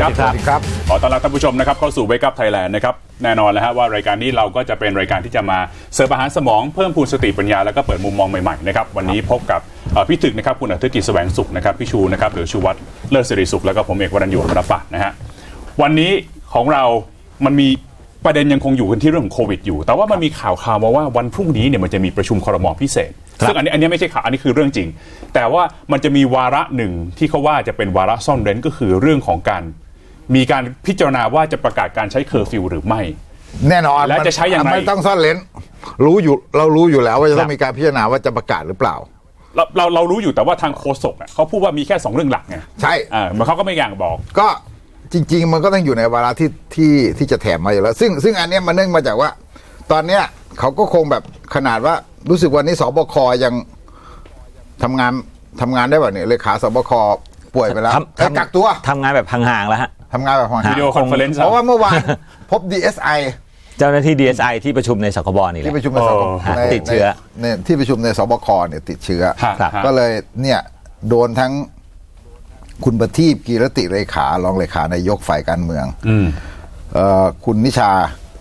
ครับสวัสดีครับ ขอต้อนรับท่านผู้ชมนะครับเข้าสู่ Wake Up Thailand นะครับแน่นอนแล้วฮะว่ารายการนี้เราก็จะเป็นรายการที่จะมาเสริมอาหารสมองเพิ่มพูนสติปัญญาแล้วก็เปิดมุมมองใหม่ๆนะครับวันนี้พบกับเอ่อพี่ตึกนะครับคุณอาทิตย์กิจแสวงสุขนะครับพี่ชูนะครับหรือชูวัตรเลิศสิริสุขแล้วก็ผมเอกวรัญญูรณปัตย์นะฮะวันนี้ของเรามันมีประเด็นยังคงอยู่กันที่เรื่องของโควิดอยู่ แต่ว่ามันมีข่าวข่าวมาว่าวันพรุ่งนี้เนี่ยมันจะมีประชุมครมพิเศษซึ่งอันนี้อันนี้ไม่ใช่ข่าวอันนี้คือเรื่องจริง แต่ว่ามันจะมีวาระหนึ่งที่เขาว่าจะเป็นวาระซ่อนเร้นก็คือเรื่องของการ มีการพิจารณาว่าจะประกาศการใช้เคอร์ฟิวหรือไม่ แน่นอนแล้วจะใช้อย่างไรไม่ต้องซ่อนเลนรู้อยู่เรารู้อยู่แล้วว่าจะต้อครังบมีการพิจารณาว่าจะประกาศหรือเปล่า เราเราเรารู้อยู่แต่ว่าทางโฆษกอะเขาพูดว่ามีแค่สองเรื่องหลักไงใช่อ่ามันเขาก็ไม่อย่างบอก ก็จริง ๆ มันก็ต้องอยู่ในวาระที่ที่ที่จะแถมมาอยู่แล้ว ซึ่งซึ่งอันเนี้ยมันเนื่องมาจากว่า ตอนเนี้ยเขาก็คงแบบขนาดว่ารู้สึกวันนี้สบคยังทำงานทำงานได้แบบเนี่ยเลขาสบคป่วยไปแล้วทำเอ้ยกักตัวทำงานแบบห่างๆแล้วฮะ ทำงานแบบห่างๆวิดีโอคอนเฟอเรนซ์เพราะว่าเมื่อวาน พบ DSI เจ้าหน้าที่ DSI ที่ประชุมในสคบนี่แหที่ละประชุมในสบโอ้ในติดเชื้อ ในในที่ประชุมในสบคเนี่ยติดเชื้อ ฮะครับฮะ ก็เลยเนี่ยโดนทั้งคุณประทีปกีรติเลขารองเลขานายกฝ่ายการเมืองอืมเอ่อคุณนิชา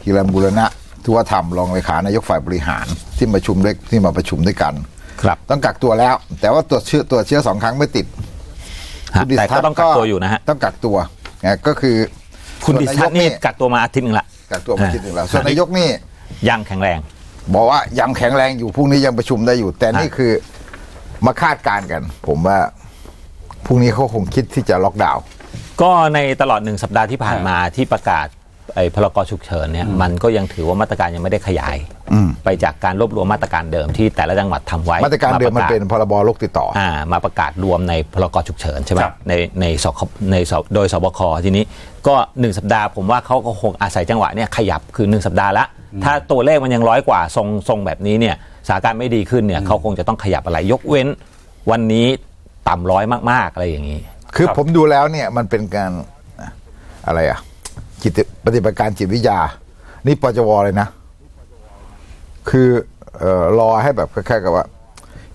กิรันบุรณะทุวธรรมรองเลขานายกฝ่ายบริหารที่ประชุมด้วยที่มาประชุมด้วยกันครับ ต้องกักตัวแล้ว แต่ว่าตรวจเชื้อตรวจเชื้อสองครั้งไม่ติดฮะคุณดิษแต่ก็ทัศน์ต้องกักตัวอยู่นะฮะ ต้องกักตัว นะก็คือคุณดิษทัศน์นี่ส่วกักตัวมาอาทิตย์หนึงละกักตัวมาคิดหนึ่งแล้วส่วนนายกนี่ยังแข็งแรง บอกว่ายังแข็งแรงอยู่พรุ่งนี้ยังประชุมได้อยู่ แต่นี่ฮะคือมาคาดการณ์กัน ผมว่าพรุ่งนี้เขาคงคิดที่จะล็อกดาวน์ก็ในตลอดหนึ่งสัปดาห์ที่ผ่านมาที่ประกาศ ไอ้พรกฉุกเฉินเนี่ยมันก็ยังถือว่ามาตรการยังไม่ได้ขยายอืมไปจากการรวบรวมมาตรการเดิมที่แต่ละจังหวัดทำไว้ มาตรการเดิมมันปะเป็นพรบโรคติดต่ออ่ามาประกาศรวมในพรกฉุกเฉินใช่ไหมครับในในสคในสโดยสบคทีนี้ก็หนึ่งสัปดาห์ผมว่าเขาก็คงอาศัยจังหวะเนี่ยขยับคือหนึ่งสัปดาห์ละถ้าตัวเลขมันยังร้อยกว่าทรงทรงแบบนี้เนี่ยสถานการณ์ไม่ดีขึ้นเนี่ยเขาคงจะต้องขยับอะไรยกเว้น วันนี้ต่ำร้อยมากๆอะไรอย่างนี้ คือครับผมดูแล้วเนี่ยมันเป็นการอะไรอะ จิตปฏิบัติการจิตวิทยา นี่ปจวเลยนะ คือเอ่อรอให้แบบคล้ายๆกับว่า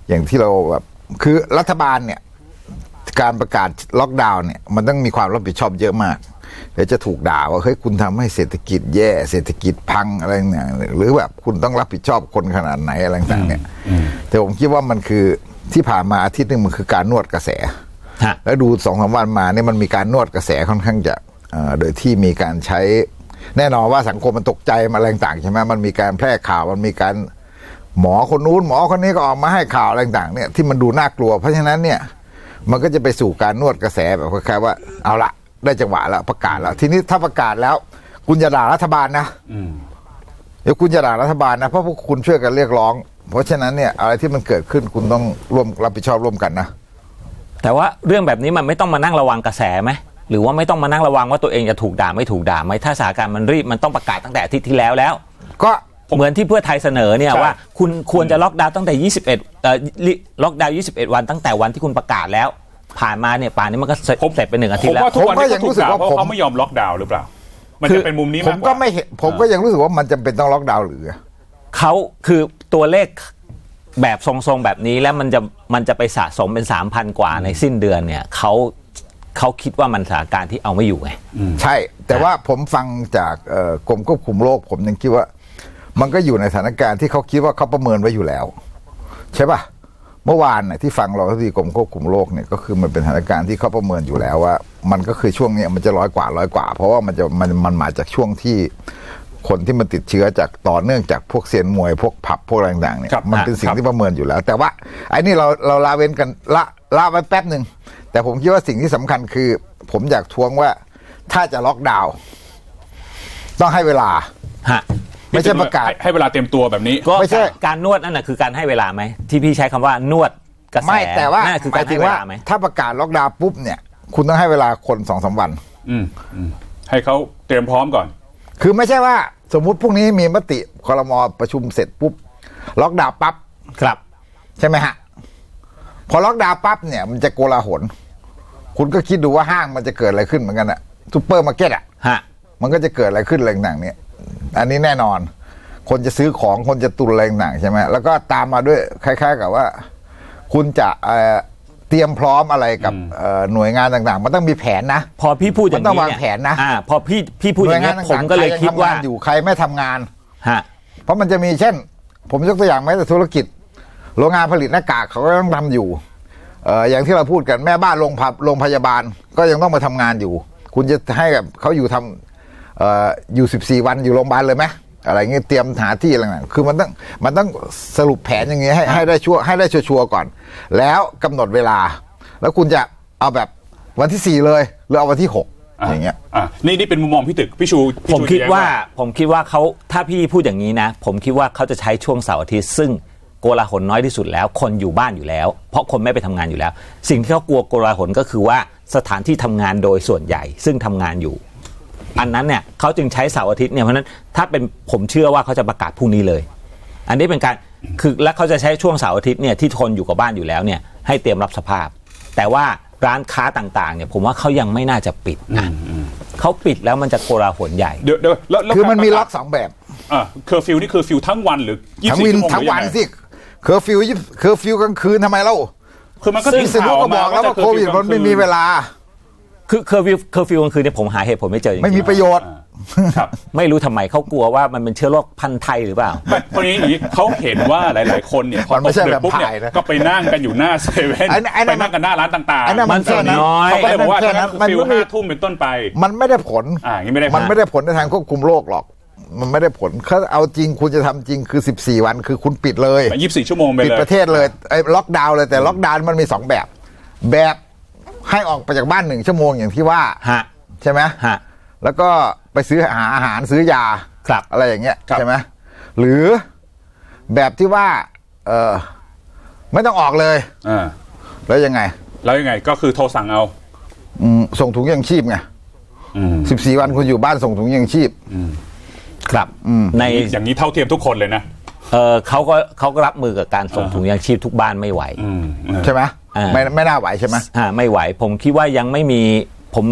อย่างที่เราแบบคือรัฐบาลเนี่ย การประกาศล็อกดาวน์เนี่ย มันต้องมีความรับผิดชอบเยอะมากเดี๋ยวจะถูกด่าว่าเฮ้ยคุณทำให้เศรษฐกิจแย่ เศรษฐกิจพังอะไรเนี่ยหรือแบบคุณต้องรับผิดชอบคนขนาดไหนอะไรต่างๆเนี่ยแต่ผมคิดว่ามันคือที่ผ่านมาอาทิตย์หนึ่งมันคือการนวดกระแสฮะแล้วดูสองสามวันมาเนี่ยมันมีการนวดกระแสค่อนข้างจะเอ่อ โดยที่มีการใช้แน่นอนว่าสังคมมันตกใจมาอะไรต่างๆใช่ไหมมันมีการแพร่ข่าวมันมีการหมอคนนู้นหมอคนนี้ก็ออกมาให้ข่าวอะไรต่างๆเนี่ยที่มันดูน่ากลัว เพราะฉะนั้นเนี่ยมันก็จะไปสู่การนวดกระแสแบบคล้ายๆว่าเอาละได้จังหวะแล้วประกาศแล้ว ทีนี้ถ้าประกาศแล้ว คุณจะด่ารัฐบาลนะอืมเดี๋ยวคุณจะด่ารัฐบาลนะเพราะพวกคุณช่วยกันเรียกร้อง เพราะฉะนั้นเนี่ยอะไรที่มันเกิดขึ้นคุณต้องร่วมรับผิดชอบร่วมกันนะแต่ว่าเรื่องแบบนี้มันไม่ต้องมานั่งระวังกระแสไหม หรือว่าไม่ต้องมานั่งระวังว่าตัวเองจะถูกด่าไม่ถูกด่าไหมถ้าสถานการณ์มันรีบมันต้องประกาศตั้งแต่อาทิตย์ที่แล้วแล้ว ก็เหมือนที่เพื่อไทยเสนอเนี่ยใช่ ว่าคุณควรจะล็อกดาวน์ตั้งแต่ 21เอ่อลิล็อกดาวน์ 21 วันตั้งแต่วันที่คุณประกาศแล้ว ผ่านมาเนี่ยป่านนี้มันก็เสร็จเสร็จไปหนึ่งอาทิผตมย์แล้ว ว่าทุกวันผมก็นี้ยังเขาถูรู้กสึกด่าว่าเพราะผม เขาไม่ยอมล็อกดาวน์หรือเปล่า มันคืจะอเป็นมุมนี้ผมมากกก็ว่า ไม่เห็นผมก็ยังรู้สึกว่ามันจำเป็นต้องล็อกดาวน์หรือ เขาคือตัวเลขแบบทรงๆแบบนี้แล้วมันจะมันจะไปสะสมเป็น 3,000 กว่าในสิ้นเดือนเนี่ยเขา เขาคิดว่ามันสถานการณ์ที่เอาไม่อยู่ไง ใช่ แต่ว่าผมฟังจากเอ่อกรมควบคุมโรคผมยังคิดว่า มันก็อยู่ในสถานการณ์ที่เขาคิดว่าเขาประเมินไว้อยู่แล้ว ใช่ป่ะเมื่อวานน่ะที่ฟังรองอธิบดีกรมควบคุมโรคเนี่ยก็คือมันเป็นสถานการณ์ที่เขาประเมินอยู่แล้วว่า มันก็คือช่วงเนี้ยมันจะร้อยกว่าร้อยกว่า เพราะว่ามันจะมันมันมาจากช่วงที่คนที่มันติดเชื้อจากต่อเนื่องจากพวกเซียนมวยพวกผับพวกอะไรต่างๆเนี่ยครับมันเป็นสิ่งครับ ที่ประเมินอยู่แล้ว แต่ว่าไอ้นี่เราเราละเว้นกันละละไว้แป๊บหนึ่ง แต่ผมคิดว่าสิ่งที่สำคัญคือ ผมอยากทวงว่าถ้าจะล็อกดาวน์ต้องให้เวลาฮะไม่ใช่ประกาศให้ให้เวลาเตรียมตัวแบบนี้ก็ไม่ใช่การการนวดนั่นแหะคือการให้เวลาไหมที่พี่ใช้คำว่านวดกระแสไม่แต่ว่านั่นคือหการมายถึให้งเวว่าลาไหมถ้าประกาศล็อกดาวน์ปุ๊บเนี่ย คุณต้องให้เวลาคนสองสามวันอืมอืมให้เขาเตรียมพร้อมก่อน คือไม่ใช่ว่า สมมุติพรุ่งนี้มีมติคอรมอประชุมเสร็จปุ๊บล็อกดาวน์ปั๊บครับ ใช่ไหมฮะ พอล็อกดาวน์ปั๊บเนี่ยมันจะโกลาหล คุณก็คิดดูว่าห้างมันจะเกิดอะไรขึ้นเหมือนกันอะซูเปอร์มาร์เก็ตอะฮะ มันก็จะเกิดอะไรขึ้นอะไรต่างๆเนี่ย อันนี้แน่นอน คนจะซื้อของคนจะตุนอะไรต่างๆใช่ไหมแล้วก็ตามมาด้วยคล้าย ๆ กับว่า คุณจะเอ่อเตรียมพร้อมอะไรกับเอ่อหน่วยงานต่างๆ มันต้องมีแผนนะ พอพี่พูดอย่างมันต้องนี้วางเยแผนนะ อ่าพอพี่พี่พูดหอน่วย่ายงงาเงี้นยต่างๆผมก็เลยใรคิดว่าทำงนอยู่ใครไม่ทำงาน ฮะ เพราะมันจะมีเช่น ผมยกตัวอย่างแม้แต่ธุรกิจ โรงงานผลิตหน้ากากเขาก็ต้องทำอยู่เอ่ออย่างที่เราพูดกันแม่บ้านโรงพยาโรงพยาบาลก็ยังต้องมาทำงานอยู่ คุณจะให้กับเขาอยู่ทำเอ่ออยู่ 14 วันอยู่โรงพยาบาลเลยไหมอะไรเงี้ยเตรียมหาที่อะไรต่างๆคือมันต้องมันต้องสรุปแผนอย่างเงี้ยให้ให้ได้ชัวร์ให้ได้ชัวร์ๆก่อน แล้วกำหนดเวลา แล้วคุณจะเอาแบบวันที่ 4 เลยหรือเอาวันที่ 6อย่างเงี้ยอะนี่นี่เป็นมุมมองพี่ตึกพี่ชูพี่ผมชูคิดแย้งว่า ผมคิดว่าเขาถ้าพี่พูดอย่างนี้นะ ผมคิดว่าเขาจะใช้ช่วงเสาร์อาทิตย์ซึ่ง โกลาหลน้อยที่สุดแล้ว คนอยู่บ้านอยู่แล้ว เพราะคนไม่ไปทำงานอยู่แล้ว สิ่งที่เขากลัวโกลาหลก็คือว่าสถานที่ทำงานโดยส่วนใหญ่ ซึ่งทำงานอยู่ อันนั้นเนี่ยเขาจึงใช้เสาร์อาทิตย์เนี่ยเพราะฉะนั้นถ้าเป็นผมเชื่อว่าเขาจะประกาศพรุ่งนี้เลย อันนี้เป็นการคือและเขาจะใช้ช่วงเสาร์อาทิตย์เนี่ยที่คนอยู่กับบ้านอยู่แล้วเนี่ยให้เตรียมรับสภาพ แต่ว่าร้านค้าต่างๆเนี่ยผมว่าเขายังไม่น่าจะปิดนะเขาปิดแล้วมันจะโกลาหลใหญ่เดี๋ยวเดี๋ยวแล้วแล้วคือมันมีารล็อกสองแบบอะเคอร์ฟิวนี่เคอร์ฟิวทั้งวันหรือยี่ทั้สิงบวินชั่วโมงทั้งหรือวันยัไสิ เคอร์ฟิวยี่เคอร์ฟิวกลางคืนทำไมเล่าคือมันก็พิษณุก็บอกแล้วว่าโควิดมันไม่มีเวลา คือเคอร์ฟิวเคอร์ฟิวกลางคืนเนี่ยผมหาเหตุผลไม่เจอจริงๆไม่มีประโยชน์ ครับ ไม่รู้ทำไมเขากลัวว่ามันเป็นเชื้อโรคพันธุ์ไทยหรือเปล่า ไม่เพราะนี้อย่างนี้เขาเห็นว่าหลาย ๆ คนเนี่ยพอมันไม่ตกใช่ดึกปุ๊บเนี่ยแวมไพร์นะก็ไปนั่งกันอยู่หน้าเซเว่นไอ้นั่นไอ้นั่ไปนนั่งกันหน้าร้านต่างๆไอ้นั่นมันแค่นั้นเขาก็เลยบอกว่าแค่ถ้านั้นั้นนมันฟิวไม่ ห้าทุ่มเป็นต้นไป มันไม่ได้ผล อ่าอย่างนี้ไม่ได้มันไม่ได้ผลในทางควบคุมโรคหรอก มันไม่ได้ผลเขาเอาจริงคุณจะทำจริงคือ 14 วัน คือคุณปิดเลยยี่สิบสี่ชั่วโมงไปปิดเลยประเทศเลยไอ้ล็อกดาวน์เลยแต่ล็อกดาวน์มันมีสองแบบ แบบให้ออกไปจากบ้านหนึ่งชั่วโมงอย่างที่ว่าฮะใช่ไหมฮะแล้วก็ไปซื้อหาอาหารซื้อยาครับอะไรอย่างเงี้ยครับใช่ไหมหรือแบบที่ว่า เออไม่ต้องออกเลยอ่าแล้วยังไง แล้วยังไง ก็คือโทรสั่งเอาอืมส่งถุงยังชีพไงอืมสิบสี่วันคุณอยู่บ้านส่งถุงยังชีพ ครับในอย่างนี้เท่าเทียมทุกคนเลยนะเออเขาก็เขาก็รับมือกับการส่งถุงยางชีพทุกบ้านไม่ไหวอืมอืมใช่ไหมอ่าไม่ไม่น่าไหวใช่ไหมอ่าไม่ไหว ผมคิดว่ายังไม่มีผม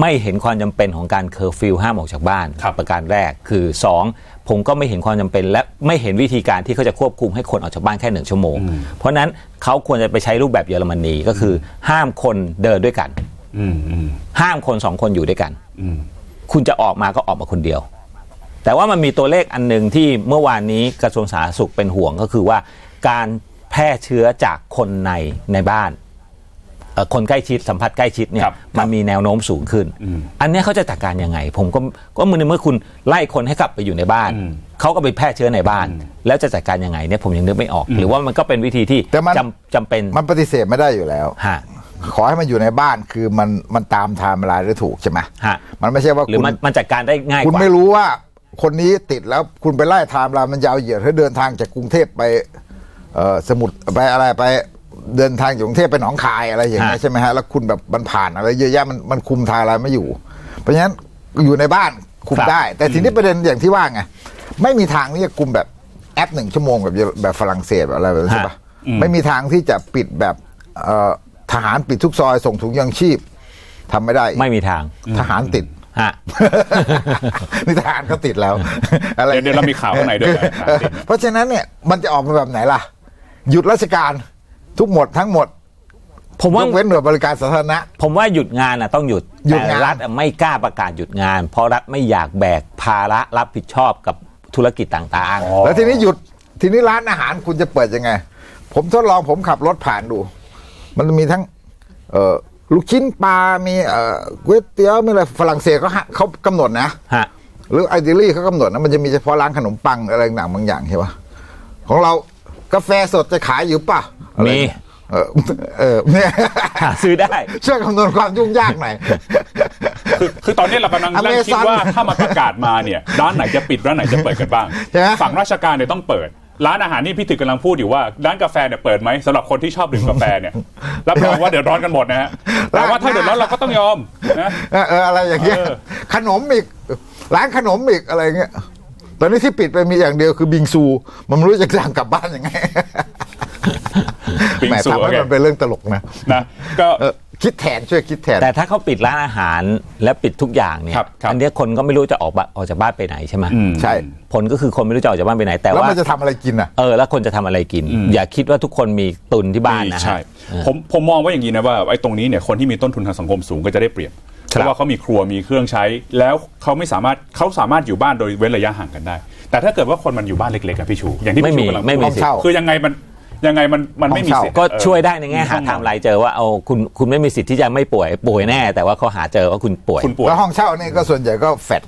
ไม่เห็นความจำเป็นของการเคอร์ฟิวห้ามออกจากบ้านครับประการแรกคือสองผมก็ไม่เห็นความจำเป็น และไม่เห็นวิธีการที่เขาจะควบคุมให้คนออกจากบ้านแค่หนึ่งชั่วโมง เพราะฉะนั้นเขาควรจะไปใช้รูปแบบเยอรมนีก็คือ ห้ามคนเดินด้วยกันอืมอืมห้ามคนสองคนอยู่ด้วยกันอืมคุณจะออกมาก็ออกมาคนเดียว แต่ว่ามันมีตัวเลขอันหนึ่งที่เมื่อวานนี้กระทรวงสาธารณสุขเป็นห่วงก็คือว่าการแพร่เชื้อจากคนในในบ้านเอ่อคนใกล้ชิดสัมผัสใกล้ชิดเนี่ยครับมันมีแนวโน้มสูงขึ้น อันเนี้ยเขาจะจัดการยังไง ผมก็ก็มือเมื่อคุณไล่คนให้กลับไปอยู่ในบ้าน เขาก็ไปแพร่เชื้อในบ้าน แล้วจะจัดการยังไงเนี่ยผมยังนึกไม่ออก หรือว่ามันก็เป็นวิธีที่แต่มันจำจำเป็นมันปฏิเสธไม่ได้อยู่แล้วฮะขอให้มันอยู่ในบ้านคือมันมันตามไทม์ไลน์ได้ถูกใช่ไหมฮะมันไม่ใช่ว่าหรือคุณมันมันจัดการได้ง่ายกคุณว่าไม่รู้ว่า คนนี้ติดแล้วคุณไปไล่ไทม์ไลน์มันยาวเหยียดให้เดินทางจากกรุงเทพไปเอ่อสมุทรไปอะไรไปเดินทางจากกรุงเทพไปหนองคายอะไรอย่างเงี้ยฮะใช่ไหมฮะแล้วคุณแบบมันผ่านอะไรเยอะแยะมันมันคุมไทม์ไลน์ไม่อยู่ เพราะฉะนั้นอยู่ในบ้านคุมได้ แต่ทีนี้ประเด็นอย่างที่ว่าไงไม่มีทางที่จะคุมแบบแอปหนึ่งชั่วโมงแบบเยอแบบฝรั่งเศสแบบอะไรแบบนั้นใช่ปะไม่มีทางที่จะปิดแบบเอ่อทหารปิดทุกซอยส่งถุงยังชีพทำไม่ได้ ไม่มีทางทหารติด ฮะ นี่ทหารเขาติดแล้ว อะไรเดี๋ยวเดี๋ยวเรามีข่าวข้างในด้วยนะเออเพราะฉะนั้นเนี่ยมันจะออกมาแบบไหนล่ะ หยุดราชการทุกหมดทั้งหมดผมยว่ากเว้นหน่วยบริการสาธารณะ ผมว่าหยุดงานนะต้องหยุดหยุดแต่งาน รัฐอะไม่กล้าประกาศหยุดงาน เพราะรัฐไม่อยากแบกภาระรับผิดชอบกับธุรกิจต่างอ๋อ แล้วทีนี้หยุดทีนี้ร้านอาหารคุณจะเปิดยังไง ผมทดลองผมขับรถผ่านดู มันมีทั้ง เอ่อ ลูกชิ้นปลา มีเอ่อก๋วยเตี๋ยวมีอะไรฝรั่งเศสเขาฮะเขากำหนดนะๆฮะ หรือไอเดลี่เขากำหนดนะมันจะมีเฉพาะร้านขนมปังอะไรต่างๆบางอย่างใช่ปะของเรากาแฟสดจะขายอยู่ป่ะอะไรมีเงี้ยเออเออเนี่ยหาซื้อได้ ช่วยคำนวณความยุ่งยากหน่อย คือคือตอนนี้เรากำลังนั่งคิด Amazon ว่าถ้ามาประกาศมาเนี่ย ร้านไหนจะปิดร้านไหนจะเปิดกันบ้าง ใช่ไหม ฝั่งราชการเนี่ยต้องเปิด ร้านอาหารนี่พี่ถึกกำลังพูดอยู่ว่าร้านกาแฟเนี่ยเปิดไหมสำหรับคนที่ชอบดื่มกาแฟเนี่ยรับรองว่าเดือดร้อนกันหมดนะฮะแต่ว่าถ้าเดือดร้อนเราก็ต้องยอมนะเออเอออะไรอย่างเงี้ยเออขนมอีกร้านขนมอีกอะไรเงี้ยตอนนี้ที่ปิดไปมีอย่างเดียวคือบิงซู มันไม่รู้จะสั่งกลับบ้านยังไงบิงแหมซูทำโอให้เคมันเป็นเรื่องตลกนะนะก็เออ คิดแทนช่วยคิดแทน แต่ถ้าเขาปิดร้านอาหารและปิดทุกอย่างเนี่ยครับครับ อันเนี้ยคนก็ไม่รู้จะออกบ้านออกจากบ้านไปไหนใช่ไหมอืมใช่ ผลก็คือคนไม่รู้จะออกจากบ้านไปไหน แต่แล้วว่ามันจะทำอะไรกินอะ เออแล้วคนจะทำอะไรกิน อย่าคิดว่าทุกคนมีตุนที่บ้านนะฮะ ใช่ผมผมมองว่าอย่างนี้นะว่าไอ้ตรงนี้เนี่ยคนที่มีต้นทุนทางสังคมสูงก็จะได้เปรียบเพครับราะว่าเขามีครัวมีเครื่องใช้ แล้วเขาไม่สามารถเขาสามารถอยู่บ้านโดยเว้นระยะห่างกันได้ แต่ถ้าเกิดว่าคนมันอยู่บ้านเล็กๆอะพี่ชู อย่างที่ไม่พี่มีชูกำลังไม่มีพูดสิทธิ์เช่าคือยังไงมัน ยังไงมันมันไม่มีห้องเช่าสิทธิ์ก็เออช่วยได้ในแง่หาต้องไทม์ไลน์เจอว่าเอาคุณคุณไม่มีสิทธิ์ที่จะไม่ป่วยป่วยแน่ แต่ว่าเขาหาเจอว่าคุณป่วยคุณป่วยแล้วห้องเช่านี่ก็ส่วนใหญ่ก็แฟด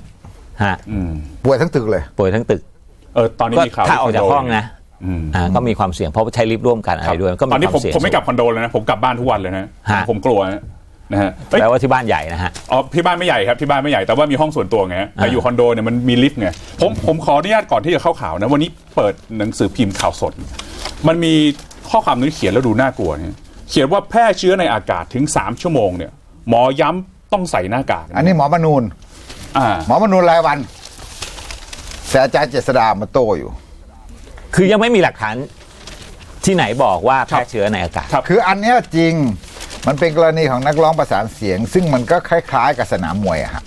ฮะอืมป่วยทั้งตึกเลย ป่วยทั้งตึกเออตอนนี้ก็มีข่าวถ้าออกที่จากคโดห้องนะอืมอ่าก็มีความเสี่ยงเพราะว่าใช้ลิฟต์ร่วมกันอะไรด้วยก็มีตอนนี้คผวามมเสี่ยงผมไม่กลับคอนโดเลยนะผมกลับบ้านทุกวันเลยนะฮะผมกลัว นะนะฮะเอ้ยแปลว่าที่บ้านใหญ่นะฮะ อ๋อที่บ้านไม่ใหญ่ครับที่บ้านไม่ใหญ่แต่ว่ามีห้องส่วนตัวไงฮะแต่อ่าอยู่คอนโดเนี่ยมันมีลิฟต์ไงผมผมขออนุญาตก่อนที่จะเข้าข่าวนะวันนี้เปิดหนังสือพิมพ์ข่าวสด มันมีข้อความนึงเขียนแล้วดูน่ากลัวเนี่ยเขียนว่าแพร่เชื้อในอากาศถึง 3 ชั่วโมงเนี่ยหมอย้ำต้องใส่หน้ากากะอันนี้หมอมนูน อ่า หมอมนูนรายวัน แต่อาจารย์เจษดามาโต้อยู่ คือยังไม่มีหลักฐานที่ไหนบอกว่าแพร่เชื้อในอากาศ ครับ คืออันเนี้ยจริง มันเป็นกรณีของนักร้องประสานเสียง ซึ่งมันก็คล้ายๆกับสนามมวยอะฮะ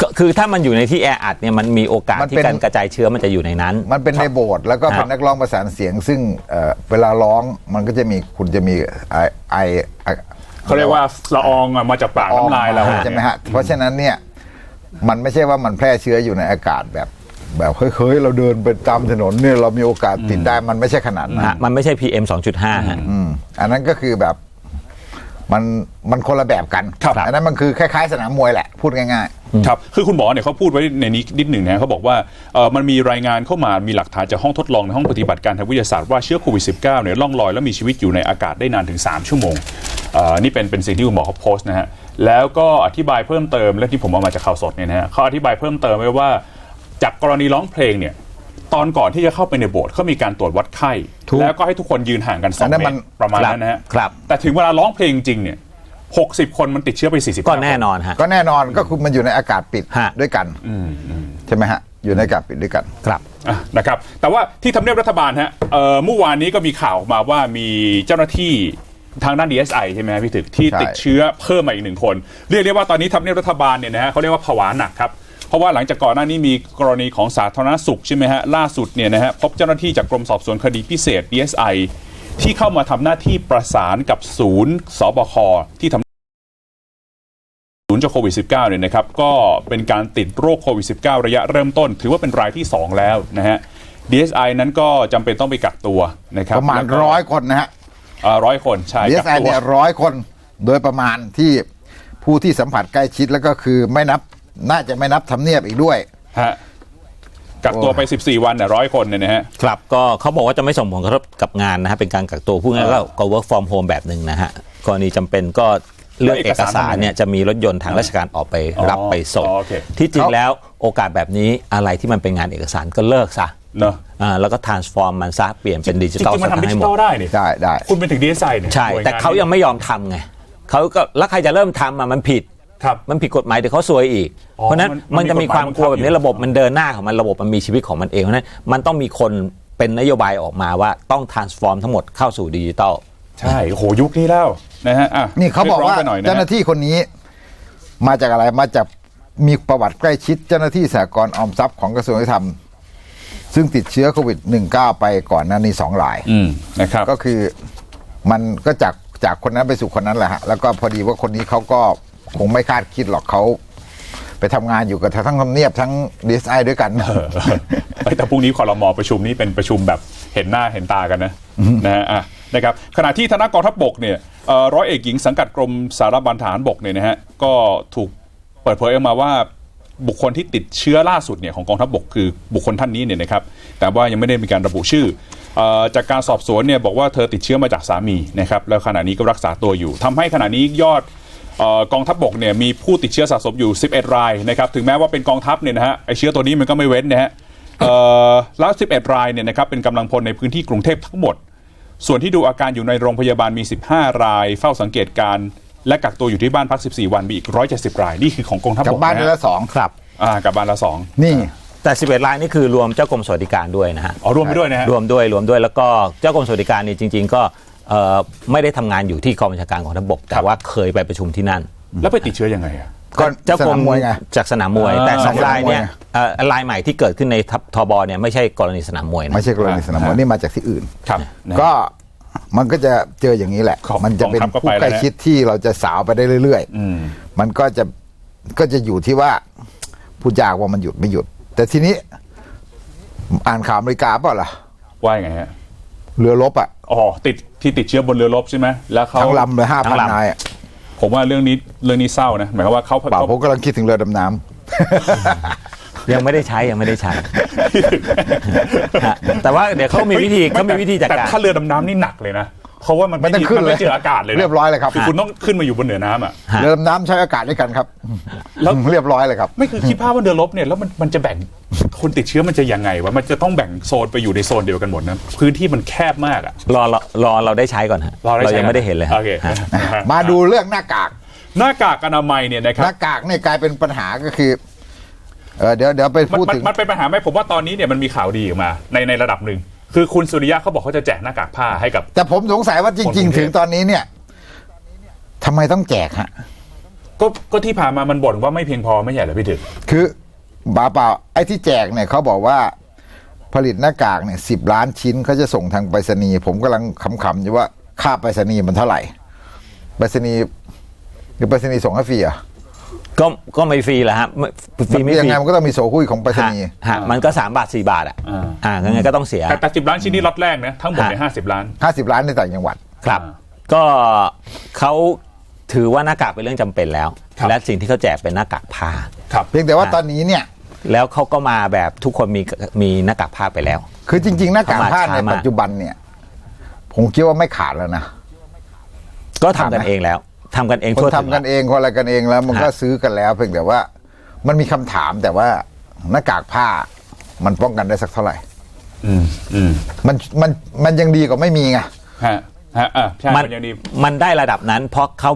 ก็คือถ้ามันอยู่ในที่แออัดเนี่ยมันมีโอกาสมันที่เป็น การกระจายเชื้อมันจะอยู่ในนั้น มันเป็นในโบสถ์แล้วก็เป็นครับนักร้องประสานเสียง ซึ่งเอ่อเวลาร้องมันก็จะมีคุณจะมีไอไอไอเขาเรียกว่าละอองอะมาจากปากน้ำลายเรา ใช่ไหมฮะ เพราะฉะนั้นเนี่ยมันไม่ใช่ว่ามันแพร่เชื้ออยู่ในอากาศแบบ แบบเฮ้ยๆเราเดินไปตามถนนเนี่ยเรามีโอกาสติดได้มันไม่ใช่ขนาดนั้นฮะมันไม่ใช่ PM 2.5ฮะ อืมอันนั้นก็คือแบบ มันมันคนละแบบกันครับ อันนั้นมันคือคล้ายๆ สนามมวยแหละ พูดง่าย ครับ คือคุณหมอเนี่ยเขาพูดไว้ในนี้นิดหนึ่งนะเขาบอกว่าเออมันมีรายงานเข้ามา มีหลักฐานจากห้องทดลองในห้องปฏิบัติการทางวิทยาศาสตร์ว่าเชื้อโควิด -19 เนี่ยล่องลอยและมีชีวิตอยู่ในอากาศได้นานถึง 3 ชั่วโมงเอ่อนี่เป็นเป็นสิ่งที่คุณหมอเขาโพสต์นะฮะ แล้วก็อธิบายเพิ่มเติมและที่ผมเอามาจากข่าวสดเนี่ยนะฮะเขาอธิบายเพิ่มเติมไว้ว่า จากกรณีร้องเพลงเนี่ย ตอนก่อนที่จะเข้าไปในโบสถ์เขามีการตรวจวัดไข้ ถูกแล้วก็ให้ทุกคนยืนห่างกันสองอันนั้นเมมัตนรประมาณนั้นนะฮะครับ แต่ถึงเวลาร้องเพลงจริงเนี่ย60คนมันติดเชื้อไป40ก็แน่นอนฮะๆก็แน่นอนก็คือมันอยู่ในอากาศปิดฮะ ด้วยกันใช่ไหมฮะ อยู่ในอากาศปิดด้วยกัน ครับ อะนะครับ แต่ว่าที่ทำเนียบรัฐบาลฮะเอ่อเมื่อวานนี้ก็มีข่าวมาว่ามีเจ้าหน้าที่ทางด้าน DSI ใช่ไหมฮะพี่ถึกที่ใช่ ติดเชื้อเพิ่มมาอีกหนึ่งคน เรียกได้ว่าตอนนี้ทำเนียบรัฐบาลเนี่ยนะฮะเขาเรียกว่าผวาหนักครับ เพราะว่าหลังจากก่อนหน้านี้มีกรณีของสาธารณสุขใช่ไหมฮะล่าสุดเนี่ยนะฮะพบเจ้าหน้าที่จากกรมสอบสวนคดีพิเศษ DSI ที่เข้ามาทำหน้าที่ประสานกับศูนย์สบคที่ทำศูนย์จากโควิด -19 เนี่ยนะครับก็เป็นการติดโรคโควิด -19 ระยะเริ่มต้น ถือว่าเป็นรายที่ 2 แล้วนะฮะ DSI นั้นก็จำเป็นต้องไปกักตัวนะครับประมาณแล้วก็ร้อยคนนะฮะเอ่อร้อยคนใช่ดีกัเอกสไอตัวเนี่ยร้อยคนโดยประมาณที่ผู้ที่สัมผัสใกล้ชิดแล้วก็คือไม่นับ น่าจะไม่นับทำเนียบอีกด้วย ฮะกักตัวไป 14 วันเนี่ยร้อยคนเนี่ยนะฮะ ครับก็เขาบอกว่าจะไม่ส่งผลกระทบกับงานนะฮะเป็นการกักตัวพูดง่ายๆก็ก็ work from home แบบหนึ่งนะฮะกรณีจำเป็นก็เรื่องแล้วเอเอกกสาสารรเนี่ยจะมีรถยนต์ทางราชการออกไปอ๋อรับไปส่ง อ๋อโอเค ที่จริงเขาแล้วโอกาสแบบนี้อะไรที่มันเป็นงานเอกสารก็เลิกซะเนอะอ่าแล้วก็ transform มันซะเปลี่ยนเป็นดิจจิทัลริงๆมันทำดิให้จิหมทัลด ได้นี่ได้ได้ คุณเป็นถึง DSI เนี่ยใช่ หน่วแต่เขายังไม่ยอมทำไงเขาก็แล้วใครจะเริ่มทำอะมันผิด ครับมันผิดกฎหมายเดี๋ยวเขาซวยอีก อ๋อเพราะฉะนั้นมันมันจะมีความกลัวแบบนี้มันมีกฎหมายบังคับอยู่ ระบบมันเดินหน้าของมันระบบมันมีชีวิตของมันเองเพราะฉะนั้นมันต้องมีคนเป็นนโยบายออกมาว่าต้อง transform ทั้งหมดเข้าสู่ดิจิทัลใช่โอ้โหยุคนี้แล้วนะฮะอะนี่เขาบอกว่ารีร้งไปหน่อยนะเจ้าหน้าที่คนนี้ มาจากอะไรมาจากมีประวัติใกล้ชิดเจ้าหน้าที่สหกรณ์ออมทรัพย์ของกระทรวงยุติธรรม ซึ่งติดเชื้อโควิด -19 ไปก่อนหน้านี้สองราย อืมนะครับก็คือมันก็จากจากคนนั้นไปสู่คนนั้นแหละฮะแล้วก็พอดีว่าคนนี้เขาก็ คงไม่คาดคิดหรอกเขาไปทำงานอยู่กับทั้งทำเนียบทั้งดีไอด้วยกันเออเอ้ยแต่พรุ่งนี้คอรมอประชุมนี้เป็นประชุมแบบเห็นหน้าเห็นตากันนะนะฮะอะนะครับขณะที่ธนากองทัพบกเนี่ยเอ่อร้อยเอกหญิงสังกัดกรมสารบัญทหารบกเนี่ยนะฮะก็ถูกเปิดเผยออกมาว่าบุคคลที่ติดเชื้อล่าสุดเนี่ยของกองทัพบกคือบุคคลท่านนี้เนี่ยนะครับแต่ว่ายังไม่ได้มีการระบุชื่อเอ่อจากการสอบสวนเนี่ยบอกว่าเธอติดเชื้อมาจากสามีนะครับแล้วขณะนี้ก็รักษาตัวอยู่ทำให้ขณะนี้ยอดเอ่อ กองทัพบกเนี่ยมีผู้ติดเชื้อสะสมอยู่ 11 รายนะครับถึงแม้ว่าเป็นกองทัพเนี่ยนะฮะไอเชื้อตัวนี้มันก็ไม่เว้นนะฮะเอ่อแล้ว 11 รายเนี่ยนะครับเป็นกำลังพลในพื้นที่กรุงเทพทั้งหมด ส่วนที่ดูอาการอยู่ในโรงพยาบาลมี 15 ราย เฝ้าสังเกตการณ์และกักตัวอยู่ที่บ้านพัก 14 วันมีอีก 170 รายนี่คือของกองทัพกับบกบ้านนะได้ฮะละสองครับอ่ากลับบ้านละสองนี่แต่11รายนี่คือรวมเจ้ากรมสวัสดิการด้วยนะฮะอ๋อรวมไปด้วยนะฮะรวมด้วยรวมด้วยแล้วก็เจ้ากรมสวัสดิการนี่จริง ๆ ก็เเอ่อ ไม่ได้ทำงานอยู่ที่กองบัญชาการของระบบแต่ว่าเคยไปประชุมที่นั่น แล้วไปติดเชื้อยังไงอะก็เจ้ากสรนามมมวยไงจากสนามมวยอ่าแต่สองสนามรายเนี่ยมวยเอ่อรายใหม่ที่เกิดขึ้นในทัพทบเนี่ยไม่ใช่กรณีสนามมวยนะไม่ใช่กรณีสนามมวยนี่มาจากที่อื่นครับนะก็มันก็จะเจออย่างนี้แหละของมันจะเป็นกองทัพก็ผู้ไปแล้วนะใกล้ชิดที่เราจะสาวไปได้เรื่อยอืมๆมันก็จะก็จะอยู่ที่ว่าพูดยากว่ามันหยุดไม่หยุด แต่ทีนี้อ่านข่าวอเมริกาเปล่าล่ะว่ายังไงฮะ เรือรบอะอ๋อติดที่ติดเชื้อบนเรือรบใช่ไหมแล้วเขาทั้งลำเลยห้าทั้พันงลำนายอะผมว่าเรื่องนี้เรื่องนี้เศร้านะหมายความว่าเขาเปล่าเขาผมกำลังคิดถึงเรือดำน้ำยังไม่ได้ใช้ยังไม่ได้ใช้ฮะแต่ว่าเดี๋ยวเขามีวิธีเขามีวิธีจัดแต่การถ้าเรือดำน้ำนี่หนักเลยนะ เพราะว่ามันมันต้องมีขึ้นมันเลไม่ยเจออากาศเลยนะเรียบร้อยเลยครับ คือคุณต้องขึ้นมาอยู่บนเหนือน้ำอะฮะเรือดำน้ำใช้อากาศด้วยกันครับแล้ว เรียบร้อยเลยครับ ไม่คือคิดภาพว่าเรือรบเนี่ยแล้วมันมันจะแบ่งคนติดเชื้อมันจะยังไงวะมันจะต้องแบ่งโซนไปอยู่ในโซนเดียวกันหมดนะพื้นที่มันแคบมากอะ รอรอรอเราได้ใช้ก่อนฮะด้ใช้ยังไม่ได้เห็นเลยฮะโอเคฮะ มาดูเรื่องหน้ากาก หน้ากากอนามัยเนี่ยนะคหรับน้ากากเนี่ยกลายเป็นปัญหาก็คือเออเดี๋ยวเดี๋ยวไปมันพูดมันถึง มันเป็นปัญหาไหมผมว่าตอนนี้เนี่ยมันมีข่าวดีออกมาในในระดับหนึ่ง คือคุณสุริยะเขาบอกเขาจะแจกหน้ากากผ้าให้กับ แต่ผมสงสัยว่าจคนกรุริงงๆเทพถึงตอนนี้เนี่ยทำไมต้องแจกฮะ ก็ก็ที่ผ่านมามันบ่นว่าไม่เพียงพอไม่ใช่เหรอพี่ถึกคือบาเปล่าไอ้ที่แจกเนี่ยเขาบอกว่าผลิตหน้ากากเนี่ยสิบล้านชิ้นเขาจะส่งทางไปรษณีย์ผมกำลังขำๆอยู่ว่าค่าไปรษณีย์มันเท่าไหร่ไปรษณีย์หรือไปรษณีย์ส่งให้ฟรีเหรอะ ก็ก็ไม่ฟรีแหละฮะไม่ฟรีไม่ยังฟรีไงมันก็ต้องมีโซหุ้ยของไปรษฮะณีย์ฮะมันก็สามบาทสี่บาทอะอ่า อ่ายังไงก็ต้องเสีย แต่แต่สิบล้านชิ้นนี้ล็อตแรกนะทั้งหมดในฮะห้าสิบล้าน ห้าสิบล้านในต่างจังหวัด ครับ อ่าก็เขาถือว่าหน้ากากเป็นเรื่องจำเป็นแล้ว ครับ และสิ่งที่เขาแจกเป็นหน้ากากผ้า ครับ เพียงแต่ว่าตอนนี้เนี่ย แล้วเขาก็มาแบบทุกคนมีมีหน้ากากผ้าไปแล้ว คือจริง ๆ หน้ากากผ้าเข้ามาช้าในมากปัจจุบันเนี่ย ผมคิดว่าไม่ขาดแล้วนะ ก็ทำกันเองแล้ว ทำกันเองคนทั่วถึทำงกันเองคนอะไรกันเองแล้ว มันก็ฮะซื้อกันแล้ว เพียงแต่ว่า มันมีคำถามแต่ว่าหน้ากากผ้า มันป้องกันได้สักเท่าไหร่ อืมอืมมันมันมันยังดีกว่าไม่มีไงฮะฮะอะใช่มันมันยังดีมันได้ระดับนั้น เพราะเขา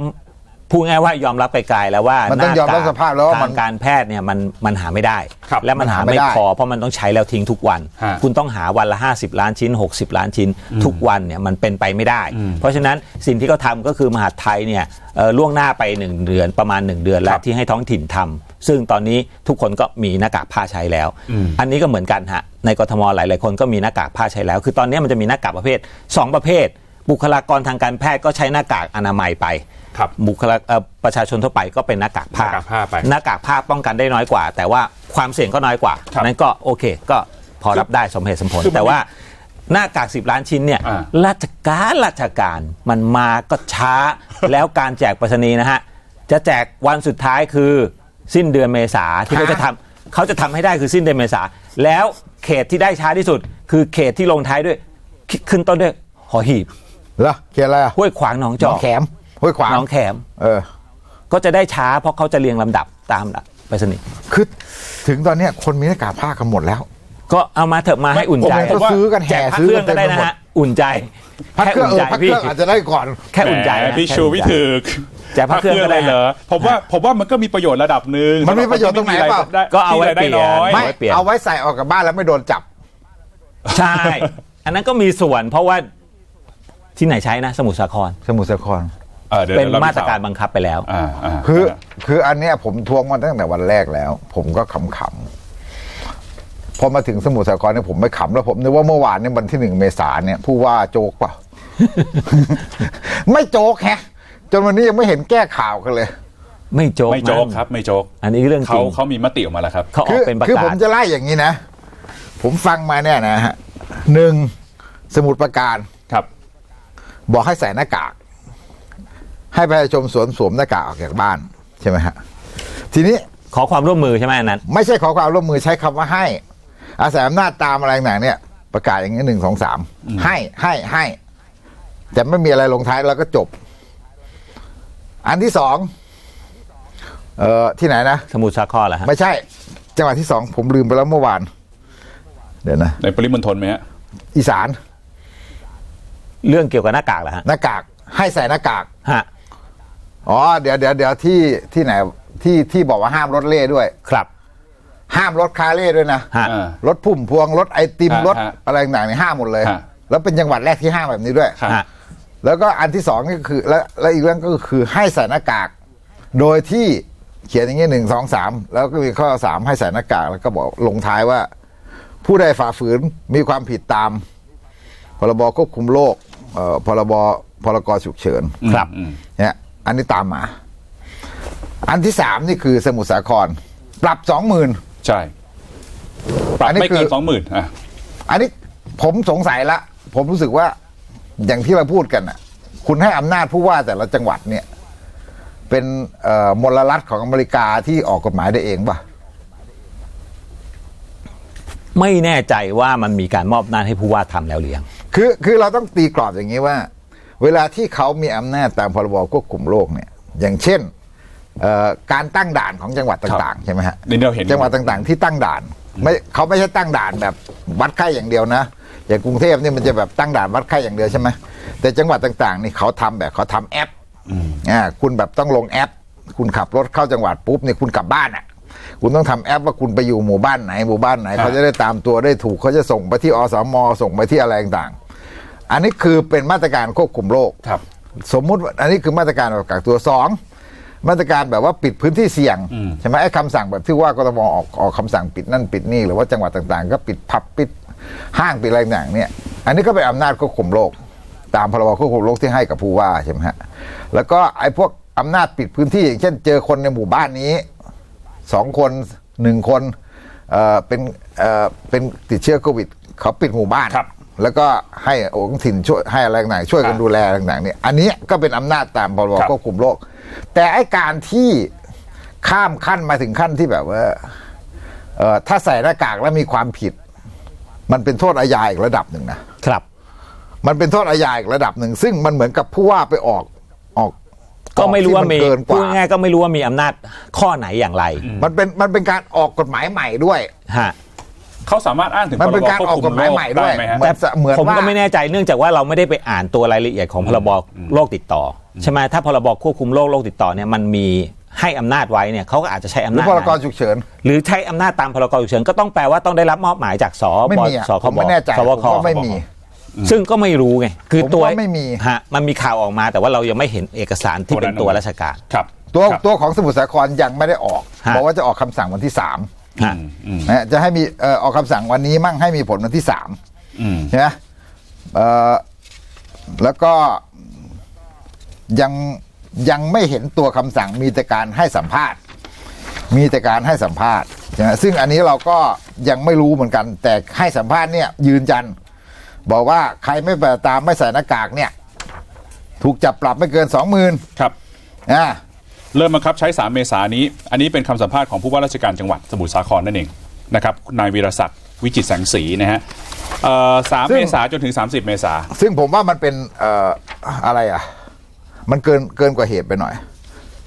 พูดง่ายว่ายอมรับไกลๆแล้วว่ามันต้องยอมรับสภาพแล้วว่ามันทางการแพทย์เนี่ยมันมันหาไม่ได้ครับและมันหามันหาไม่ไม่ได้พอเพราะมันต้องใช้แล้วทิ้งทุกวันฮะคุณต้องหาวันละ 50 ล้านชิ้น 60 ล้านชิ้น ทุกวันเนี่ยมันเป็นไปไม่ได้ เพราะฉะนั้นสิ่งที่เขาทำก็คือมหาดไทยเนี่ยเอ่อ ล่วงหน้าไป 1 เดือนประมาณ 1 เดือนแล้ครัวบที่ให้ท้องถิ่นทำซึ่งตอนนี้ทุกคนก็มีหน้ากากผ้าใช้แล้ว อันนี้ก็เหมือนกันฮะในกทมหลาย ๆ คนก็มีหน้ากากผ้าใช้แล้ว คือตอนนี้มันจะมีหน้ากากประเภท 2 ประเภท บุคลากรทางการแพทย์ก็ใช้หน้ากากอนามัยไปครับบุคลาเอ่อประชาชนทั่วไปก็เป็นหน้ากากผ้าหน้ากากผ้าไปหน้ากากผ้าป้องกันได้น้อยกว่า แต่ว่าความเสี่ยงก็น้อยกว่าครับนั้นก็โอเค ก็พอรับได้สมเหตุสมผลคือมันแต่ว่า หน้ากากสิบล้านชิ้นเนี่ยอ่า ราชการราชการมันมาก็ช้า แล้วการแจกไปรษณีย์นะฮะ จะแจกวันสุดท้ายคือสิ้นเดือนเมษาที่เขาจะทำเขาจะทำให้ได้คือสิ้นเดือนเมษา แล้วเขตที่ได้ช้าที่สุด คือเขตที่ลงท้ายด้วยขึ้นต้นด้วยหอหีบเหรอเขียนอะไรอะห้วยขวางหนองจหนออกงแขมห้วยขวางหนองแขม เออ ก็จะได้ช้าเพราะเขาจะเรียงลำดับตามไปรษณีย์ คือถึงตอนเนี้ยคนมีหน้ากากผ้ากันหมดแล้ว ก็เอามาเถอะมาให้อุ่นใจผมเห็นเขาซื้อกันแห่แจกพระซื้อเครื่กัอนงเต็ก็มได้ไปนะหมดฮะอุ่นใจพักเครื่องเออใจพักเคพี่รื่องอาจจะได้ก่อน แค่อุ่นใจแหมนะพี่แค่ชูอุ่นวิใจถึกแจกพระเครื่องก็ได้เลยเหรอผมว่าผมว่ามันก็มีประโยชน์ระดับหนึ่งมันมีประโยชน์ตรงไหนเปล่าด้ก็เอาไว้ที่รายได้น้อยเปลี่ยนไม่ไว้เปลี่ยนเอาไว้ใส่ออกจากบ้านแล้วไม่โดนจับ ใช่ อันนั้นก็มีส่วนเพราะว่าที่ไหนใช้นะ สมุทรสาคร สมุทรสาครออดี๋ยวเป็นดี๋ยวมาตรการบังคับไปแล้วอ่าอ่าคือคืออันเนี้ยผมทวงมาตั้งแต่วันแรกแล้ว ผมก็ขำๆ พอมาถึงสมุทรสาครเนี่ยผมไม่ขำแล้วผมนึกว่าเมื่อวานเนี่ยวันที่หนึ่งเมษาเนี่ยผู้ว่าโจกเปล่า ไม่โจกแฮะ จนวันนี้ยังไม่เห็นแก้ข่าวกันเลย ไม่โจ๊กไม่โจ๊กงครับ ไม่โจ๊กอันนี้เรื่องจเขาริงเขามีมติออกมาแล้วครับ เขาอคืออกเป็นประคือผกาศมจะไล่อย่างนี้นะ ผมฟังมาเนี่ยนะฮะหนึ่งสมุดประการ ครับ บอกให้ใส่หน้ากาก ให้ประชาชนสวมสวมหน้ากากออกจากบ้านใช่ไหมฮะทีนี้ขอความร่วมมือใช่ไหมอันนั้น ไม่ใช่ขอความร่วมมือใช้คำว่าให้ อาศัยอำนาจตามอะไรต่างๆเนี่ยประกาศอย่างนี้หนึ่งสองสามให้ให้ให้ แต่ไม่มีอะไรลงท้ายแล้วก็จบ อันที่สองเอ่อที่ไหนนะ สมุทรสาครเหรอฮะไม่ใช่ จังหวัดที่สองผมลืมไปแล้วเมื่อวาน เดี๋ยวนะ ในปริมณฑลไหมฮะอีสานเรื่องเกี่ยวกับหน้ากากเหรอฮะหน้ากาก ให้ใส่หน้ากากฮะอ๋อเดี๋ยวเดี๋ยวเดี๋ยวที่ที่ไหนที่ที่บอกว่าห้ามรถเล่ด้วย ครับ ห้ามรถคาเล่ด้วยนะฮะอ่ารถพุ่มพวงรถไอติมฮะรถฮะอะไรต่างๆเนี่ยห้ามหมดเลย ฮะ แล้วเป็นจังหวัดแรกที่ห้ามแบบนี้ด้วย ครับ ฮะ แล้วก็อันที่สองก็คือและและอีกเรื่องก็คือให้ใส่หน้ากาก โดยที่เขียนอย่างนี้หนึ่งสองสามแล้วก็มีข้อสามให้ใส่หน้ากากแล้วก็บอกลงท้ายว่า ผู้ใดฝ่าฝืนมีความผิดตาม พรบควบคุมโรคเอ่อพรบพรกฉุกเฉินครับอืมเนี่ยอันนี้ตามมา อันที่สามนี่คือสมุทรสาคร ปรับสองหมื่น ใช่ปรับอันนี้ไม่เกินคือ สองหมื่นอะ อันนี้ผมสงสัยละ ผมรู้สึกว่าอย่างที่เราพูดกันอะ คุณให้อำนาจผู้ว่าแต่ละจังหวัดเนี่ย เป็นเอ่อมลรัฐของอเมริกาที่ออกกฎหมายได้เองป่ะ ไม่แน่ใจว่ามันมีการมอบอำนาจให้ผู้ว่าทำแล้วหรือยัง คือคือเราต้องตีกรอบอย่างนี้ว่า เวลาที่เขามีอำนาจตามพรบควบคุมโรคเนี่ย อย่างเช่นเอ่อ การตั้งด่านของจังหวัดต่างๆใช่ไหมฮะนี่เราเห็นจังหวัดต่างๆ ที่ตั้งด่านไม่เขาไม่ใช่ตั้งด่านแบบวัดไข้อย่างเดียวนะอย่างกรุงเทพนี่มันจะแบบตั้งด่านวัดไข้อย่างเดียวใช่ไหมแต่จังหวัดต่างๆ นี่เขาทำแบบเขาทำแอปอ่าคุณแบบต้องลงแอป คุณขับรถเข้าจังหวัดปุ๊บเนี่ยคุณกลับบ้านอะคุณต้องทำแอปว่าคุณไปอยู่หมู่บ้านไหนหมู่บ้านไหนอ่าเขาจะได้ตามตัวได้ถูกเขาจะส่งไปที่อสมส่งไปที่อะไรต่างๆ อันนี้คือเป็นมาตรการควบคุมโรคครับ สมมุติว่าอันนี้คือมาตรการแบบกักตัวสอง มาตรการแบบว่าปิดพื้นที่เสี่ยงอืมใช่ไหมไอ้คำสั่งแบบที่ว่ากทมออกออกคำสั่งปิดนั่นปิดนี่หรือว่าจังหวัดต่างๆ ก็ปิดผับปิดห้างปิดอะไรต่างๆเนี่ย อันนี้ก็เป็นอำนาจควบคุมโรคตามพรบควบคุมโรคที่ให้กับผู้ว่าใช่ไหมฮะแล้วก็ไอ้พวกอำนาจปิดพื้นที่อย่างเช่น เจอคนในหมู่บ้านนี้สองคนหนึ่งคนเอ่อเป็นเอ่อเป็นติดเชื้อโควิดเขาปิดหมู่บ้านครับแล้วก็ให้องค์ถิ่นช่วยให้อะไรต่างๆช่วยกันอ่าดูแลต่างๆเนี่ยอันนี้ก็เป็นอำนาจตามพรบครับควบคุมโรค แต่ไอ้การที่ข้ามขั้นมาถึงขั้นที่แบบว่าเอ่อถ้าใส่หน้ากากแล้วมีความผิด มันเป็นโทษอาญาอีกระดับหนึ่งนะครับ มันเป็นโทษอาญาอีกระดับหนึ่ง ซึ่งมันเหมือนกับผู้ว่าไปออกออกก็ไม่รู้ว่ามีออกที่นเกินกพูดว่าง่ายๆก็ไม่รู้ว่ามีอำนาจข้อไหนอย่างไร มันเป็นมันเป็นการออกกฎหมายใหม่ด้วยฮะ เขาสามารถอ้างถึงมันเป็นพการควบออกคุกฎหมายใหม่ด้วยไไหมฮะเหมือนเหมือนผมว่าก็ไม่แน่ใจเนื่องจากว่าเราไม่ได้ไปอ่านตัวรายละเอียดของพรบโรคติดต่อใช่ไหมถ้าพรบควบคุมโรคโรคติดต่อเนี่ยมันมีให้อำนาจไว้เนี่ยเขาก็อาจจะใช้อำหรือนาจพรกนั้นฉุกเฉินหรือใช้อำนาจตามพรกฉุกเฉินก็ต้องแปลว่าต้องได้รับมอบหมายจากสไม่บมีอะสคผมบไม่แน่ใจสผบมคว่าไม่มีซึ่งก็ไม่รู้ไงคือผมตัวว่าไม่มีฮะมันมีข่าวออกมา แต่ว่าเรายังไม่เห็นเอกสารที่เป็นตัวราชการครับ ตัวครับตัวของสมุทรสาครยังไม่ได้ออกฮะบอกว่าจะออกคำสั่งวันที่สาม ฮะอืมอืมนะจะให้มีเอ่อออกคำสั่งวันนี้มั่งให้มีผลวันที่สามอืม ใช่ไหมเอ่อแล้วก็ยังยังไม่เห็นตัวคำสั่งมีแต่การให้สัมภาษณ์ มีแต่การให้สัมภาษณ์ใช่ไหมซึ่งอันนี้เราก็ยังไม่รู้เหมือนกัน แต่ให้สัมภาษณ์เนี่ยยืนยัน บอกว่าใครไม่ปฏิบัติตามไม่ใส่หน้ากากเนี่ย ถูกจับปรับไม่เกินสองหมื่น ครับ อ่า เริ่มบังคับใช้ 3 เมษายนนี้ อันนี้เป็นคำสัมภาษณ์ของผู้ว่าราชการจังหวัดสมุทรสาครนั่นเองนะครับนายวีรศักดิ์วิจิตรแสงสีนะฮะเอ่อสามซึ่งเมษาจนถึง 30 เมษาซึ่งผมว่ามันเป็นเอ่ออะไรอะ มันเกินเกินกว่าเหตุไปหน่อย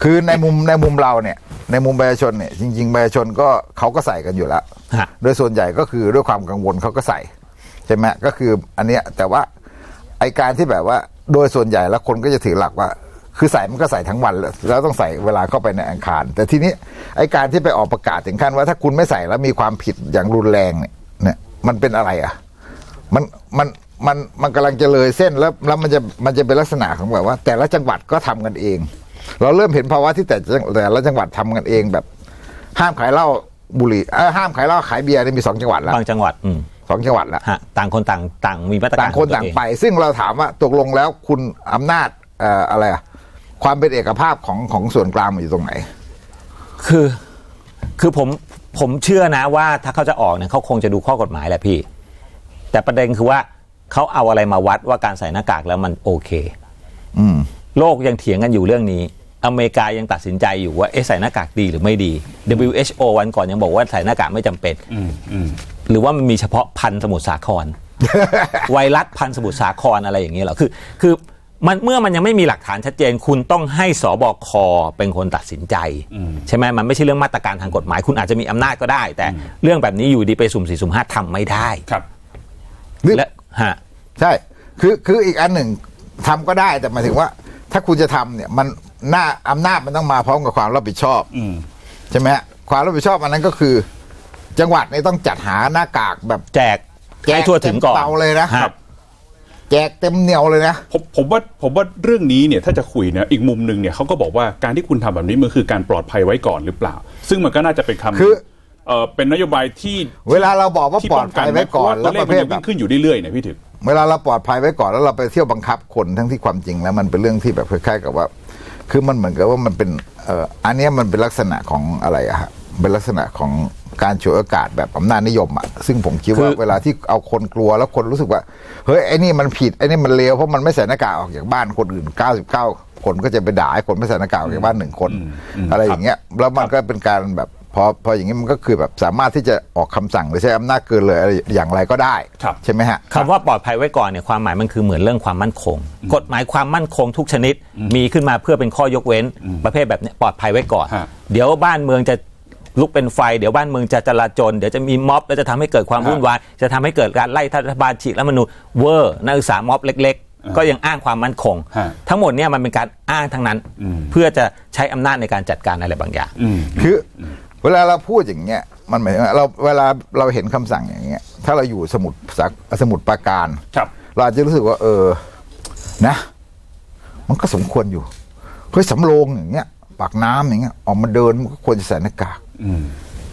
คือในมุมในมุมเราเนี่ย ในมุมประชาชนเนี่ยจริงๆประชาชนก็เขาก็ใส่กันอยู่แล้ว ฮะ โดยส่วนใหญ่ก็คือด้วยความกังวลเขาก็ใส่ ใช่ไหมก็คืออันเนี้ยแต่ว่าไอการที่แบบว่าโดยส่วนใหญ่แล้วคนก็จะถือหลักว่า คือใส่มันก็ใส่ทั้งวัน แล้วแล้วต้องใส่เวลาเข้าไปในอาคาร แต่ทีนี้ไอการที่ไปออกประกาศถึงขั้นว่าถ้าคุณไม่ใส่แล้วมีความผิดอย่างรุนแรงเนี่ยเนี่ยมันเป็นอะไรอะมันมันมันมันกำลังจะเลยเส้นแล้วแล้วมันจะมันจะเป็นลักษณะของแบบว่า แต่ละจังหวัดก็ทำกันเอง เราเริ่มเห็นภาวะที่แต่จังแต่ละจังหวัดทำกันเองแบบ ห้ามขายเหล้าบุหรี่เอ้ยห้ามขายเหล้าขายเบียร์นี่มีสองจังหวัดแล้วบางจังหวัดอืมสองจังหวัดแล้วฮะต่างคนต่างต่างมีมาตรการต่างคนของตัวต่างเองไป ซึ่งเราถามว่าตกลงแล้วคุณอำนาจเอ่ออะไรอะ ความเป็นเอกภาพของของส่วนกลางมันอยู่ตรงไหน คือคือผมผมเชื่อนะว่าถ้าเขาจะออกเนี่ยเขาคงจะดูข้อกฎหมายแหละพี่ แต่ประเด็นคือว่าเขาเอาอะไรมาวัดว่าการใส่หน้ากากแล้วมันโอเค อืม โลกยังเถียงกันอยู่เรื่องนี้ อเมริกายังตัดสินใจอยู่ว่าเอ๊ะใส่หน้ากากดีหรือไม่ดี WHO วันก่อนยังบอกว่าใส่หน้ากากไม่จำเป็น อืมอืมหรือว่ามันมีเฉพาะพันธุ์สมุทรสาคร ไวรัสพันธุ์สมุทรสาครอะไรอย่างนี้เหรอคือ คือ มันเมื่อมันยังไม่มีหลักฐานชัดเจน คุณต้องให้สบคเป็นคนตัดสินใจ ใช่ไหมมันไม่ใช่เรื่องมาตรการทางกฎหมาย คุณอาจจะมีอำนาจก็ได้ แต่เรื่องแบบนี้อยู่ดีไปสุ่มสี่สุ่มห้าทำไม่ได้ครับหรือและฮะใช่คือคืออีกอันหนึ่งทำก็ได้แต่หมายถึงว่า ถ้าคุณจะทำเนี่ยมันหน้าอำนาจมันต้องมาพร้อมกับความรับผิดชอบอืมใช่ไหมฮะความรับผิดชอบอันนั้นก็คือ จังหวัดเนี่ยต้องจัดหาหน้ากากแบบแจกให้ทั่วถึงก่อนเตาเลยนะฮะ แจกเต็มเหนียวเลยนะ ผมผมว่าผมว่าเรื่องนี้เนี่ยถ้าจะคุยเนี่ยอีกมุมหนึ่งเนี่ยเขาก็บอกว่าการที่คุณทำแบบนี้มันคือการปลอดภัยไว้ก่อนหรือเปล่า ซึ่งมันก็น่าจะเป็นคำคือเออเป็นนโยบายที่ เวลาเราบอกว่าที่ปลอดภัยไว้ก่อนแล้แล้ววปประระเภเภททแบแบบบขึ้นอยู่เรื่อยๆเนี่ยพี่ถึกเวลาเราปลอดภัยไว้ก่อนแล้วเราไปเที่ยวบังคับคนทั้งที่ความจริงแล้วมันเป็นเรื่องที่แบบคล้ายๆกับว่า คือมันเหมือนกับว่ามันเป็นเอ่ออันเนี้ยมันเป็นลักษณะของอะไรอะฮะเป็นลักษณะของการฉวยโอกาสแบบอำนาจนิยมอะซึ่งผมคิดว่าคือเวลาที่เอาคนกลัวแล้วคนรู้สึกว่าเฮ้ยไอ้นี่มันผิดไอ้นี่มันเลวเพราะมันไม่ใส่หน้ากากออกจากบ้านคนอื่น 99 คนก็จะไปด่าไอ้คนไม่ใส่หน้ากากออกจากบ้านหนึ่งคนอืมอะไรอย่างเงี้ยแล้วมันก็เป็นการแบบพ อพออย่างนี้มันก็คือแบบสามารถที่จะออกคำสั่งหรือใช้อำนาจเกินเลยอะไรอย่างไรก็ได้ครับใช่ไหมฮะคำว่าปลอดภัยไว้ก่อนเนี่ยความหมายมันคือเหมือนเรื่องความมั่นคง กฎหมายความมั่นคงทุกชนิดมีขึ้นมาเพื่อเป็นข้อยกเว้น ประเภทแบบเนี้ยปลอดภัยไว้ก่อนฮะเดี๋ยวบ้านเมืองจะลุกเป็นไฟเดี๋ยวบ้านเมืองจะจลาจลเดี๋ยวจะมีม็อบแล้วจะทำให้เกิดความฮะวุ่นวายจะทำให้เกิดการไล่รัฐบาลฉีกรัฐธรรมนูญเวอร์นักศึกษาม็อบเล็กๆก็ยังอ้างความมั่นคงฮะทั้งหมดเนี่ยมันเป็นการอ้างทั้งนั้นอืมเพื่อจะใช้อำนาจในการจัดการอะไรบางอย่างอืมคืออ เวลาเราพูดอย่างเงี้ยมันหมายถึงว่าเราเวลาเราเห็นคำสั่งอย่างเงี้ย ถ้าเราอยู่สมุดสาสมุดปราการ ครับ เราอาจจะรู้สึกว่า เออ นะ มันก็สมควรอยู่เฮ้ยสำโรงอย่างเงี้ย ปากน้ำอย่างเงี้ย ออกมาเดินมันก็ควรจะใส่หน้ากากอืม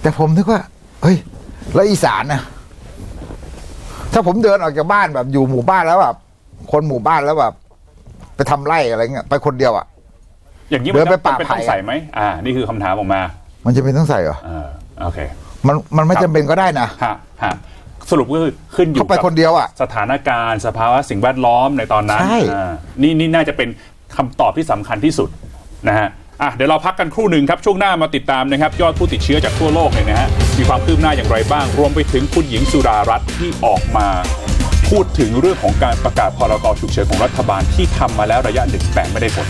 แต่ผมนึกว่า เฮ้ย แล้วอีสานนะถ้าผมเดินออกจากบ้านแบบอยู่หมู่บ้านแล้วแบบคนหมู่บ้านแล้วแบบไปทำไร่อะไรเงี้ยไปคนเดียวอะอย่างนี้เดิมันนไปจำป่าเป็นไผ่ต้องใส่ไหมอ่า นี่คือคำถามออกมา มันจะเป็นต้องใส่เหรออ่าโอเค มันมันไม่ครับ จำเป็นก็ได้นะฮะฮะสรุปก็คือขึ้นอยู่เขาไปกับคนเดียวอะสถานการณ์สภาวะสิ่งแวดล้อมในตอนนั้นใช่ อ่านี่นี่น่าจะเป็นคำตอบที่สำคัญที่สุดนะฮะอะเดี๋ยวเราพักกันครู่หนึ่งครับช่วงหน้ามาติดตามนะครับ ยอดผู้ติดเชื้อจากทั่วโลกเนี่ยนะฮะมีความคืบหน้าอย่างไรบ้าง รวมไปถึงคุณหญิงสุดารัตน์ที่ออกมา พูดถึงเรื่องของการประกาศพรกฉุกเฉินของรัฐบาลที่ทำมาแล้วระยะหนึ่งแต่ไม่ได้ผล